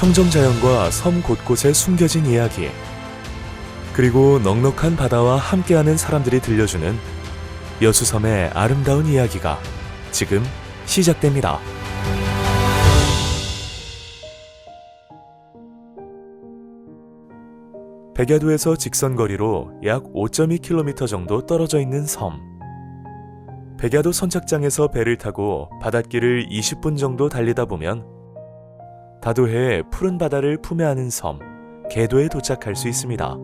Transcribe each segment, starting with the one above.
청정자연과 섬 곳곳에 숨겨진 이야기, 그리고 넉넉한 바다와 함께하는 사람들이 들려주는 여수섬의 아름다운 이야기가 지금 시작됩니다. 백야도에서 직선거리로 약 5.2km 정도 떨어져 있는 섬. 백야도 선착장에서 배를 타고 바닷길을 20분 정도 달리다 보면 다도해의 푸른 바다를 품에 안은 섬, 개도에 도착할 수 있습니다.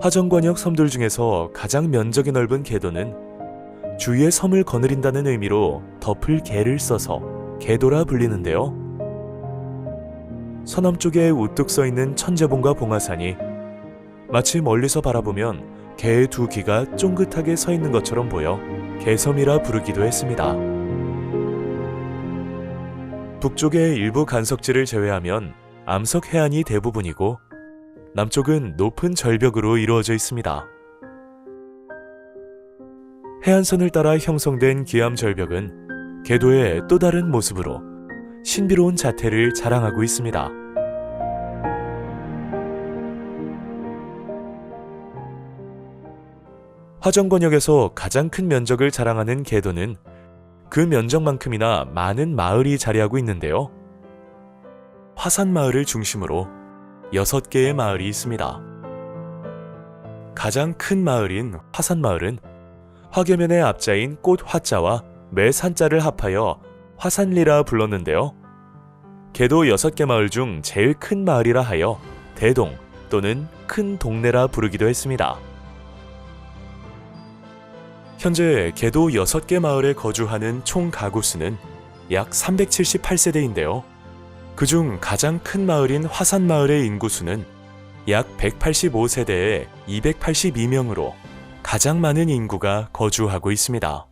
화정관역 섬들 중에서 가장 면적이 넓은 개도는 주위의 섬을 거느린다는 의미로 덮을 개를 써서 개도라 불리는데요. 서남쪽에 우뚝 서 있는 천재봉과 봉화산이 마치 멀리서 바라보면 개의 두 귀가 쫑긋하게 서 있는 것처럼 보여 개섬이라 부르기도 했습니다. 북쪽의 일부 간석지를 제외하면 암석 해안이 대부분이고 남쪽은 높은 절벽으로 이루어져 있습니다. 해안선을 따라 형성된 기암 절벽은 개도의 또 다른 모습으로 신비로운 자태를 자랑하고 있습니다. 화정권역에서 가장 큰 면적을 자랑하는 개도는 그 면적만큼이나 많은 마을이 자리하고 있는데요. 화산마을을 중심으로 6개의 마을이 있습니다. 가장 큰 마을인 화산마을은 화계면의 앞자인 꽃 화자와 매 산자를 합하여 화산리라 불렀는데요. 개도 6개 마을 중 제일 큰 마을이라 하여 대동 또는 큰 동네라 부르기도 했습니다. 현재 개도 6개 마을에 거주하는 총 가구 수는 약 378세대인데요. 그중 가장 큰 마을인 화산 마을의 인구수는 약 185세대에 282명으로 가장 많은 인구가 거주하고 있습니다.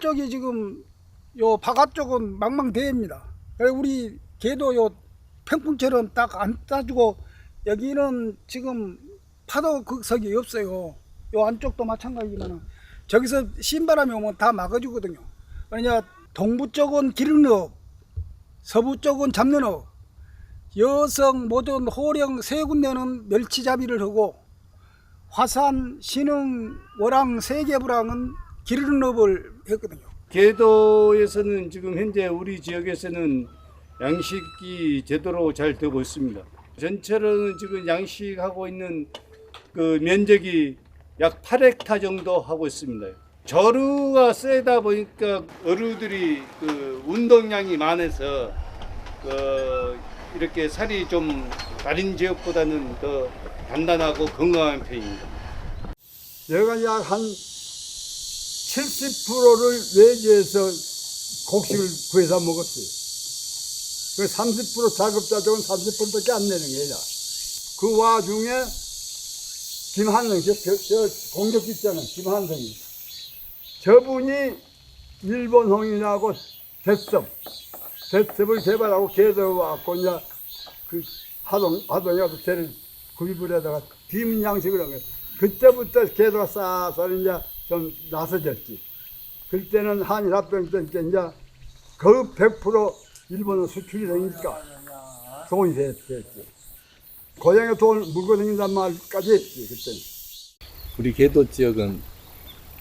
쪽이 지금 요 바깥쪽은 망망대해입니다. 그래서 우리 개도 요 평풍처럼 딱 안 따주고 여기는 지금 파도 극석이 없어요. 요 안쪽도 마찬가지지만 저기서 신바람이 오면 다 막아주거든요. 그러냐 동부 쪽은 기름업, 서부 쪽은 잡는업, 여성 모든 호령 세 군데는 멸치잡이를 하고 화산, 신흥, 월왕, 세계부랑은 기름업을 했거든요. 개도에서는 지금 현재 우리 지역에서는 양식이 제대로 잘 되고 있습니다. 전체로는 지금 양식하고 있는 그 면적이 약 8헥타 정도 하고 있습니다. 저루가 세다 보니까 어류들이 그 운동량이 많아서 그 이렇게 살이 좀 다른 지역보다는 더 단단하고 건강한 편입니다. 내가 약 한 70%를 외지에서 곡식을 구해서 먹었어요. 그 30% 자급자족은 30%밖에 안 내는 거야. 그 와중에 김한성, 저, 저, 저 공격 있잖아요. 김한성이. 저분이 일본 홍인하고 대섭, 대섭을 개발하고 개도와갖고 이제 그 하동, 하동에 가서 쟤를 구입을 해다가 비민 양식을 한 거예요. 그때부터 개도가 싹싹 이제 좀 나서졌지. 그때는 한일합병 때 이제 거의 100% 일본으로 수출이 되니까 돈이 됐지. 고향에 돈 물고 다닌단 말까지 했지, 그때는. 우리 개도 지역은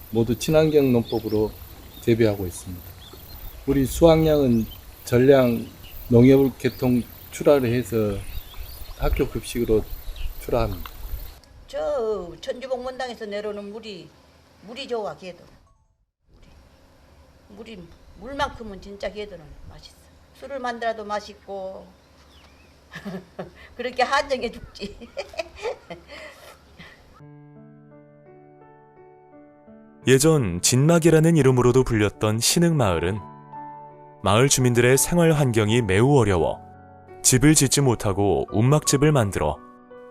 모두 친환경 농법으로 재배하고 있습니다. 우리 수확량은 전량 농협을 개통 출하를 해서 학교 급식으로 출하합니다. 저 천주복문당에서 내려오는 물이 물이 좋아 개도 물이 물이 물만큼은 진짜 개도는 맛있어 술을 만들어도 맛있고 그렇게 한정해 죽지 예전 진막이라는 이름으로도 불렸던 신흥마을은 마을 주민들의 생활 환경이 매우 어려워 집을 짓지 못하고 움막집을 만들어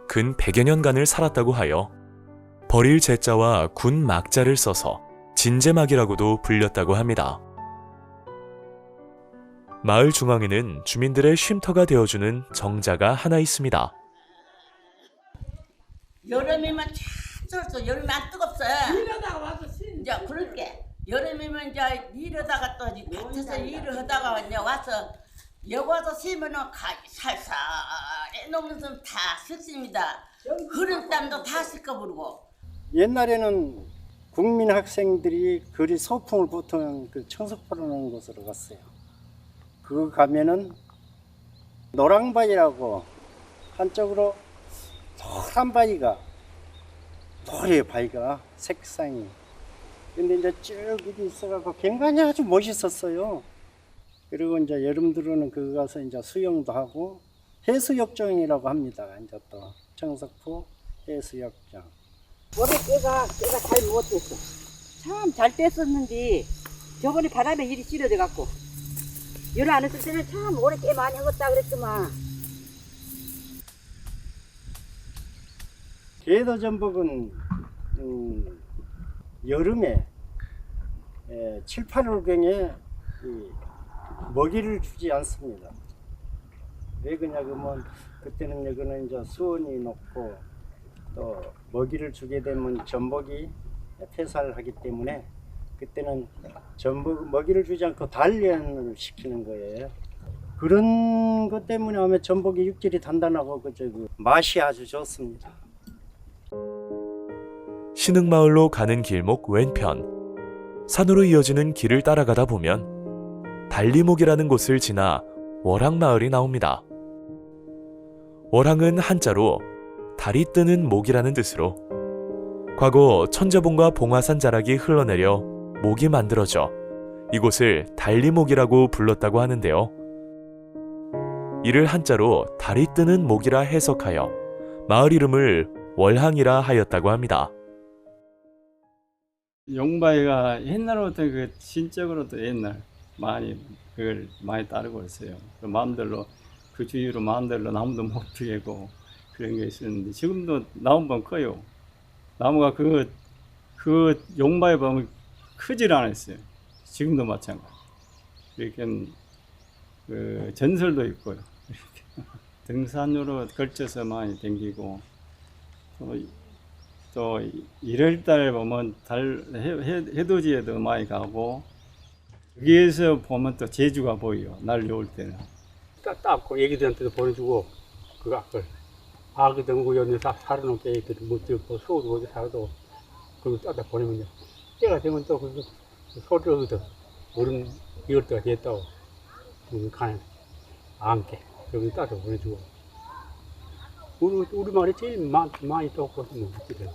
근 100여 년간을 살았다고 하여 버릴 제자와 군 막자를 써서 진제막이라고도 불렸다고 합니다. 마을 중앙에는 주민들의 쉼터가 되어주는 정자가 하나 있습니다. 여름에만 참 쩔쩔 여름이 안 뜨겁어. 이러다가 와서 신. 이제 그럴게. 여름이면 이제 일하다가 또 밭에서 일을 하다가 이제 와서 여기 와서 쉬면은 가기 살살해 놓으면서 다 습습니다. 흐른 땀도 다 씻어버리고. 옛날에는 국민 학생들이 그리 소풍을 보통 그 청석포라는 곳으로 갔어요. 그 가면은 노랑바위라고 한쪽으로 노란 바위가 노래 바위가 색상이 근데 이제 쭉 이렇게 있어갖고 굉장히 아주 멋있었어요. 그리고 이제 여름 들어는 그 가서 이제 수영도 하고 해수욕장이라고 합니다. 이제 또 청석포 해수욕장. 올해 깨가 깨가 잘 못 됐어. 참잘 뗐었는데 저번에 바람에 일이 실어져 갖고 열안 했을 때는 참 올해 깨 많이 먹었다 그랬더만 개도 전복은 음, 여름에 에, 7, 8월경에 먹이를 주지 않습니다. 왜 그러냐 그러면 그때는 여기는 이제 수온이 높고 또 먹이를 주게 되면 전복이 폐사를 하기 때문에 그때는 전복 먹이를 주지 않고 단련을 시키는 거예요. 그런 것 때문에 아마 전복이 육질이 단단하고 그 저기 맛이 아주 좋습니다. 신흥마을로 가는 길목 왼편 산으로 이어지는 길을 따라가다 보면 달리목이라는 곳을 지나 월항마을이 나옵니다. 월항은 한자로 달이 뜨는 목이라는 뜻으로 과거 천자봉과 봉화산 자락이 흘러내려 목이 만들어져 이곳을 달리목이라고 불렀다고 하는데요. 이를 한자로 달이 뜨는 목이라 해석하여 마을 이름을 월항이라 하였다고 합니다. 용바위가 옛날부터 그 신적으로도 옛날 많이 그걸 많이 따르고 있어요. 그 마음대로 그 주위로 마음대로 나무도 못 피우고 그런 게 있었는데 지금도 나무만 커요. 나무가 그, 그 용바위 보면 크질 않았어요. 지금도 마찬가지. 이렇게 그 전설도 있고요. 이렇게 등산으로 걸쳐서 많이 댕기고 또 또 1월달 보면 달 해돋이에도 많이 가고 여기에서 보면 또 제주가 보여 날 좋을 때는 따, 따고 애기들한테도 보내주고 그거 그걸 아기 등고 연에 다 살아놓게 애기들 못 듣고 소도 어디 살아도 그걸 따다 보내면요 때가 되면 또 그 소리를 얻어 어른 이럴 때가 됐다고 가는 안게 여기 따다 보내주고 우리 우리 말이 제일 많, 많이 떠고 뭐 그래.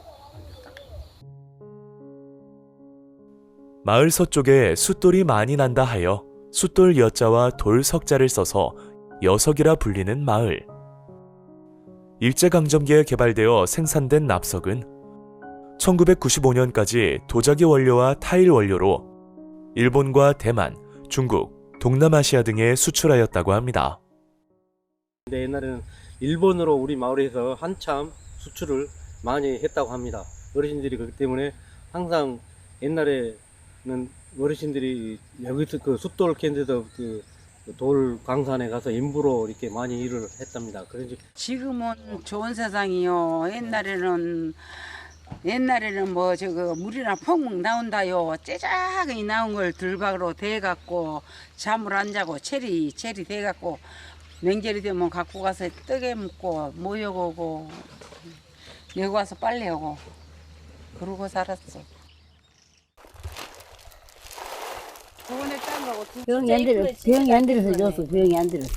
마을 서쪽에 숫돌이 많이 난다 하여 숫돌 여자와 돌 석자를 써서 여석이라 불리는 마을. 일제강점기에 개발되어 생산된 납석은 1995년까지 도자기 원료와 타일 원료로 일본과 대만, 중국, 동남아시아 등에 수출하였다고 합니다. 근데 옛날에는 일본으로 우리 마을에서 한참 수출을 많이 했다고 합니다. 어르신들이 그렇기 때문에 항상 옛날에는 어르신들이 여기서 그 숫돌 캔데도 그돌 광산에 가서 인부로 이렇게 많이 일을 했답니다. 그런지 지금은 좋은 세상이요. 옛날에는 옛날에는 뭐 저거 물이나 펑펑 나온다요. 째작이 나온 걸 들박으로 대갖고 잠을 안 자고 체리 체리 대갖고 명절이 되면 갖고 가서 뜨개 묻고 모여오고 여기 와서 빨래하고 그러고 살았어. 저번에 딴 거고 병이 안 들어 병이 안 들어서 줬어 병이 안 들어서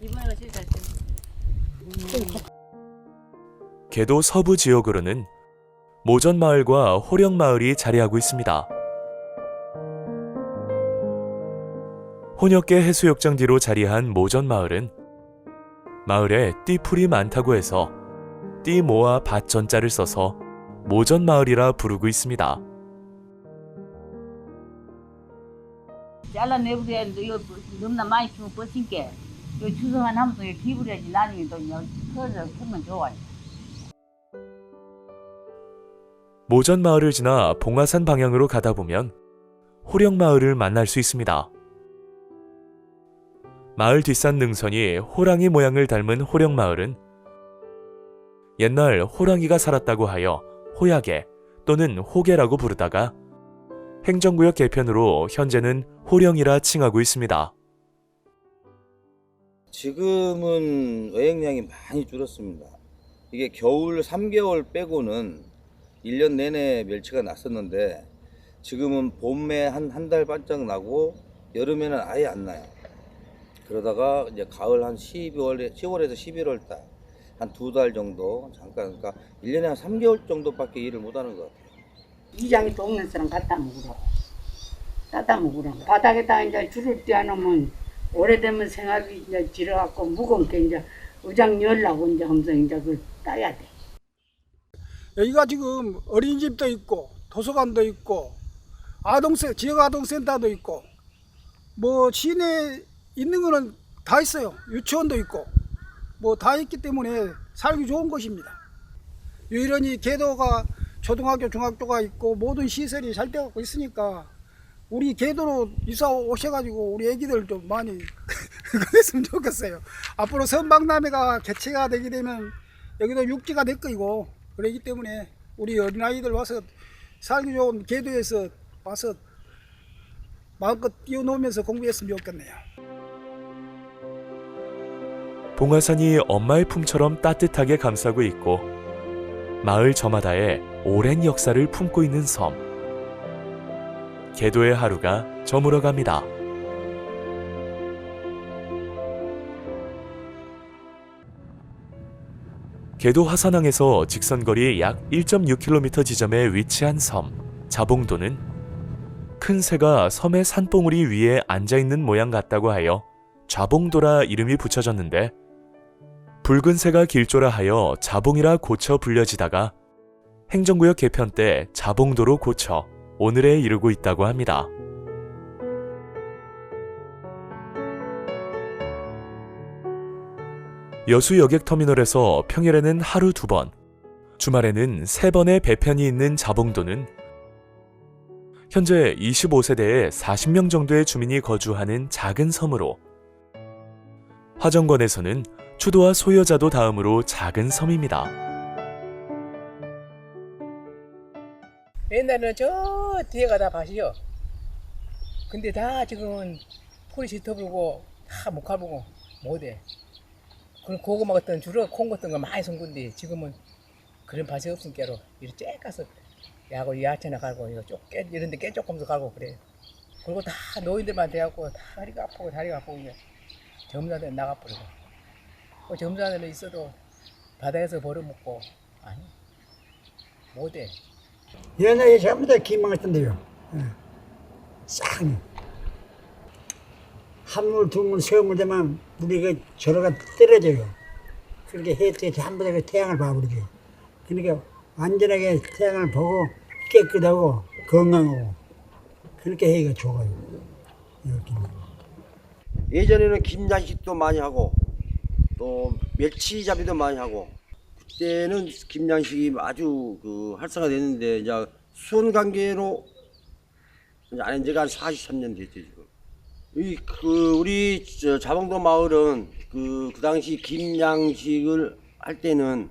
이번에가 진짜 개도 서부 지역으로는 모전마을과 호령마을이 자리하고 있습니다. 혼역계 해수욕장 뒤로 자리한 모전마을은 마을에 띠풀이 많다고 해서 띠 모아 밭전자를 써서 모전마을이라 부르고 있습니다. 잘라내버려야 이거 너무나 많이 주면 버틴게 요 주성한 하면 또 기부려야지 나중에 또 커서 크면 좋아요. 모전 마을을 지나 봉화산 방향으로 가다 보면 호령 마을을 만날 수 있습니다. 마을 뒷산 능선이 호랑이 모양을 닮은 호령 마을은 옛날 호랑이가 살았다고 하여 호야계 또는 호계라고 부르다가 행정구역 개편으로 현재는 호령이라 칭하고 있습니다. 지금은 어획량이 많이 줄었습니다. 이게 겨울 3개월 빼고는 1년 내내 멸치가 났었는데 지금은 봄에 한 한 달 반짝 나고 여름에는 아예 안 나요. 그러다가 이제 가을 한 12월에 10월에서 11월 달 한 두 달 정도 잠깐 그러니까 1년에 한 3개월 정도밖에 일을 못 하는 것 같아요. 이장이 동네 사람 갖다 먹으러 갖다 먹으러 바닥에다 이제 줄을 떼어놓으면 오래되면 생각이 이제 지려갖고 무거운 게 이제 의장 열라고 이제 하면서 이제 그걸 따야 돼. 여기가 지금 어린이집도 있고 도서관도 있고 아동센 지역 아동센터도 있고 뭐 시내에 있는 거는 다 있어요. 유치원도 있고 뭐 다 있기 때문에 살기 좋은 곳입니다. 유일하니 개도가 초등학교, 중학교가 있고 모든 시설이 잘 되고 있으니까 우리 개도로 이사 오셔가지고 우리 애기들 좀 많이 그랬으면 좋겠어요. 앞으로 선박남회가 개최가 되게 되면 여기도 육지가 될 거이고 그러기 때문에 우리 어린아이들 와서 살기 좋은 개도에서 와서 마음껏 뛰어놀면서 공부했으면 좋겠네요. 봉화산이 엄마의 품처럼 따뜻하게 감싸고 있고 마을 저마다에 오랜 역사를 품고 있는 섬. 개도의 하루가 저물어 갑니다. 개도 화산항에서 직선거리 약 1.6km 지점에 위치한 섬 자봉도는 큰 새가 섬의 산봉우리 위에 앉아 있는 모양 같다고 하여 좌봉도라 이름이 붙여졌는데 붉은 새가 길조라 하여 자봉이라 고쳐 불려지다가 행정구역 개편 때 자봉도로 고쳐 오늘에 이르고 있다고 합니다. 여수 여객터미널에서 평일에는 하루 두 번, 주말에는 세 번의 배편이 있는 자봉도는 현재 25세대에 40명 정도의 주민이 거주하는 작은 섬으로 화정관에서는 추도와 소여자도 다음으로 작은 섬입니다. 옛날에는 저 뒤에가 다 밭이요. 근데 다 지금은 풀이 짙어불고 다 목화불고 못해. 그럼 고구마 같은 주로 콩 같은 거 많이 송군데 지금은 그런 밭이 없으니까로 이렇게 쬐 가서 야고 야채나 갈고 이거 쪽 깨, 이런 데 깨 조금도 갈고 그래. 그리고 다 노인들만 돼갖고 다 다리가 아프고 다리가 아프고 이제 점사들 나가버리고. 그 점사들은 있어도 바다에서 벌어먹고 아니 못해. 옛날에 전부 다 기망했던데요. 싹. 한물, 두물, 세물 되면 물이 그 저러가 떨어져요. 그렇게 해때 전부 다그 태양을 봐버리죠. 그러니까 완전하게 태양을 보고 깨끗하고 건강하고 그렇게 해가 좋아요. 여기는. 예전에는 김장식도 많이 하고 또 멸치잡이도 많이 하고 그때는 김장식이 아주 그 활성화 됐는데 이제 수원 관계로 이제 안한 지가 한 43년 됐죠 지금. 이 그 우리 저 자봉도 마을은 그, 그 당시 김양식을 할 때는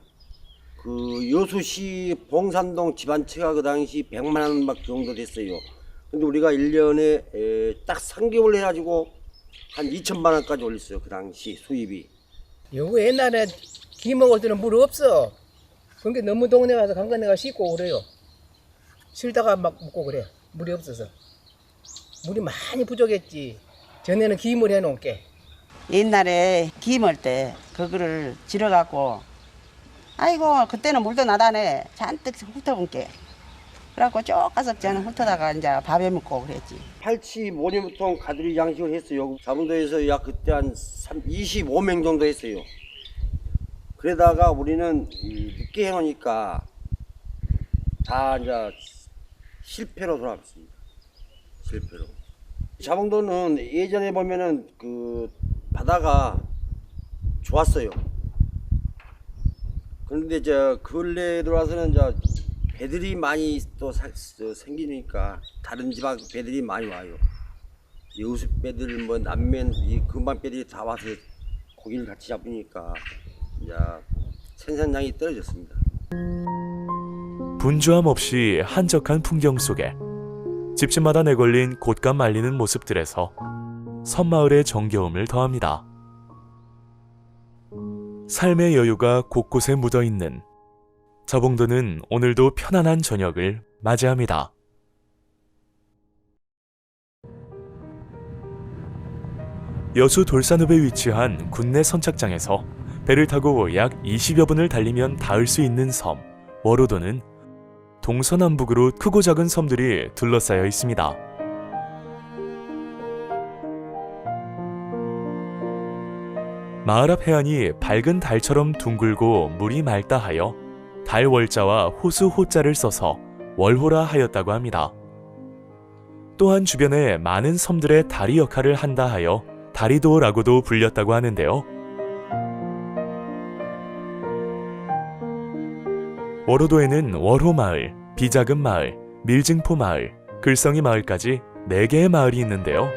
그 여수시 봉산동 집안채가 그 당시 100만 원 밖에 정도 됐어요. 근데 우리가 1년에 에, 딱 3개월 해가지고 한 2천만 원까지 올렸어요. 그 당시 수입이. 요거 옛날에 김 먹을 때는 물 없어. 그러니까 너무 동네 가서 강간에 씻고 그래요. 쉬다가 막 먹고 그래. 물이 없어서. 물이 많이 부족했지. 전에는 김을 해놓을게. 옛날에 김을 때 그거를 지려갖고 아이고 그때는 물도 나다네 잔뜩 훑어본 게 그래갖고 쭉 가서 저는 훑어다가 이제 밥에 먹고 그랬지 85년부터 가두리 양식을 했어요. 자문도에서 약 그때 한 25명 정도 했어요. 그러다가 우리는 이 늦게 해놓으니까 다 이제 실패로 돌아갔습니다. 실패로. 자봉도는 예전에 보면은 그 바다가 좋았어요. 그런데 저 근래 들어와서는 이제 배들이 많이 또 사- 저 생기니까 다른 지방 배들이 많이 와요. 여수 배들 뭐 남면 이 금방 배들이 다 와서 고기를 같이 잡으니까 이제 생산량이 떨어졌습니다. 분주함 없이 한적한 풍경 속에 집집마다 내걸린 곶감 말리는 모습들에서 섬마을의 정겨움을 더합니다. 삶의 여유가 곳곳에 묻어 있는 저봉도는 오늘도 편안한 저녁을 맞이합니다. 여수 돌산읍에 위치한 군내 선착장에서 배를 타고 약 20여 분을 달리면 닿을 수 있는 섬 워로도는 동서남북으로 크고 작은 섬들이 둘러싸여 있습니다. 마을 앞 해안이 밝은 달처럼 둥글고 물이 맑다 하여 달월자와 호수 호자를 써서 월호라 하였다고 합니다. 또한 주변에 많은 섬들의 다리 역할을 한다 하여 다리도라고도 불렸다고 하는데요. 월호도에는 월호마을, 비자금 마을, 밀증포 마을, 글성이 마을까지 4개의 마을이 있는데요.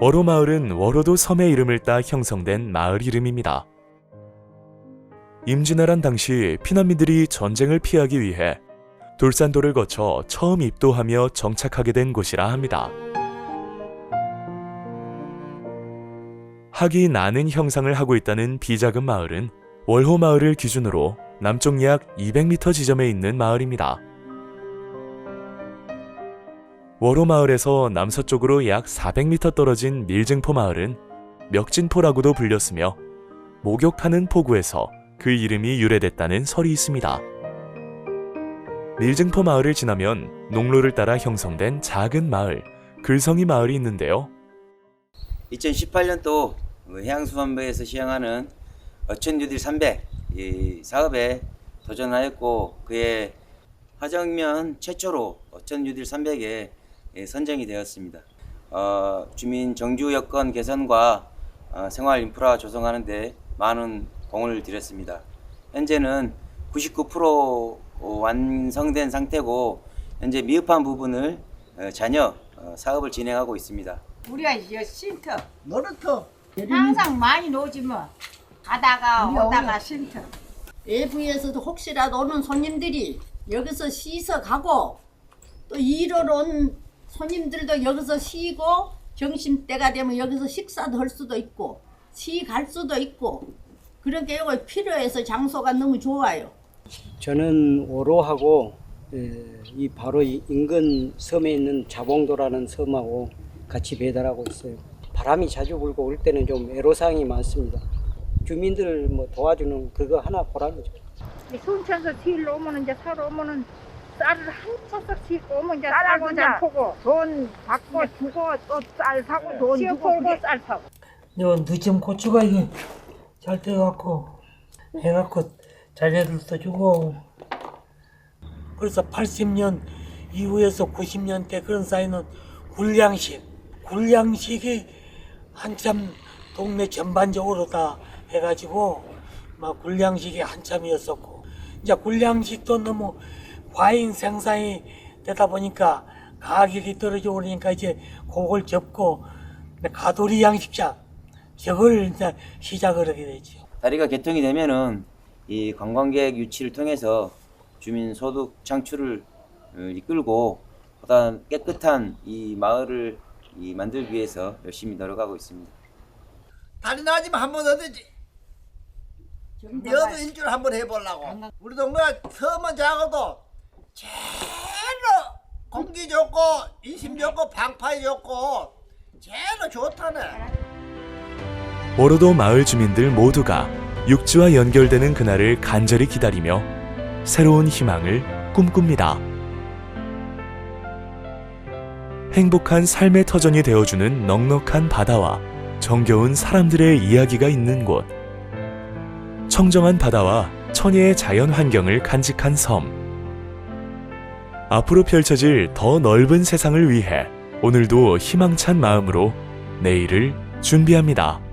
월호마을은 월호도 섬의 이름을 따 형성된 마을 이름입니다. 임진왜란 당시 피난민들이 전쟁을 피하기 위해 돌산도를 거쳐 처음 입도하며 정착하게 된 곳이라 합니다. 학이 나는 형상을 하고 있다는 비자금 마을은 월호 마을을 기준으로 남쪽 약 200m 지점에 있는 마을입니다. 월호 마을에서 남서쪽으로 약 400m 떨어진 밀증포 마을은 멱진포라고도 불렸으며 목욕하는 포구에서 그 이름이 유래됐다는 설이 있습니다. 밀증포 마을을 지나면 농로를 따라 형성된 작은 마을, 글성이 마을이 있는데요. 2018년도 해양수산부에서 시행하는 어촌뉴딜 300이 사업에 도전하였고 그의 화정면 최초로 어촌뉴딜 300에 선정이 되었습니다. 어, 주민 정주 여건 개선과 어, 생활 인프라 조성하는 데 많은 공을 들였습니다. 현재는 99% 완성된 상태고 현재 미흡한 부분을 어, 잔여 어, 사업을 진행하고 있습니다. 우리가 이제 쉼터 놀이터 항상 많이 노지 뭐 가다가 오다가. 쉼터 외부에서도 혹시라도 오는 손님들이 여기서 쉬서 가고 또 일하러 온 손님들도 여기서 쉬고 점심때가 되면 여기서 식사도 할 수도 있고 쉬 갈 수도 있고 그렇게 여기 필요해서 장소가 너무 좋아요. 저는 오로하고 에, 이 바로 이 인근 섬에 있는 자봉도라는 섬하고 같이 배달하고 있어요. 바람이 자주 불고 올 때는 좀 애로사항이 많습니다. 주민들 뭐 도와주는 그거 하나 보라는 거죠. 이 순천서 시일로 오면 이제 사러 오면은 쌀을 한 차씩 싣고 오면 이제 쌀하고 쌀 이제 그냥 포고 돈 받고 주고 또 쌀 사고 돈 씌어 주고 팔고 그게 쌀 사고. 요 늦은 고추가 이게 잘 돼갖고 해갖고 자녀들도 주고. 그래서 80년 이후에서 90년 대 그런 사이는 굴량식 굴량식이 한참 동네 전반적으로 다 해가지고 막 굴량식이 한참이었었고 이제 굴량식도 너무 과잉 생산이 되다 보니까 가격이 떨어져 오니까 이제 그걸 접고 가돌이 양식장 저걸 이제 시작을 하게 되죠. 다리가 개통이 되면은 이 관광객 유치를 통해서 주민 소득 창출을 어, 이끌고 보다 깨끗한 이 마을을 이 만들기 위해서 열심히 노력하고 있습니다. 다리 나지만 한번 어디지? 여도 일주일 한번 해보려고. 우리 동네가 섬은 작아도 제일 공기 좋고 인심 좋고 방파이 좋고 제일 좋다네. 워로도 마을 주민들 모두가 육지와 연결되는 그날을 간절히 기다리며 새로운 희망을 꿈꿉니다. 행복한 삶의 터전이 되어주는 넉넉한 바다와 정겨운 사람들의 이야기가 있는 곳. 청정한 바다와 천혜의 자연 환경을 간직한 섬. 앞으로 펼쳐질 더 넓은 세상을 위해 오늘도 희망찬 마음으로 내일을 준비합니다.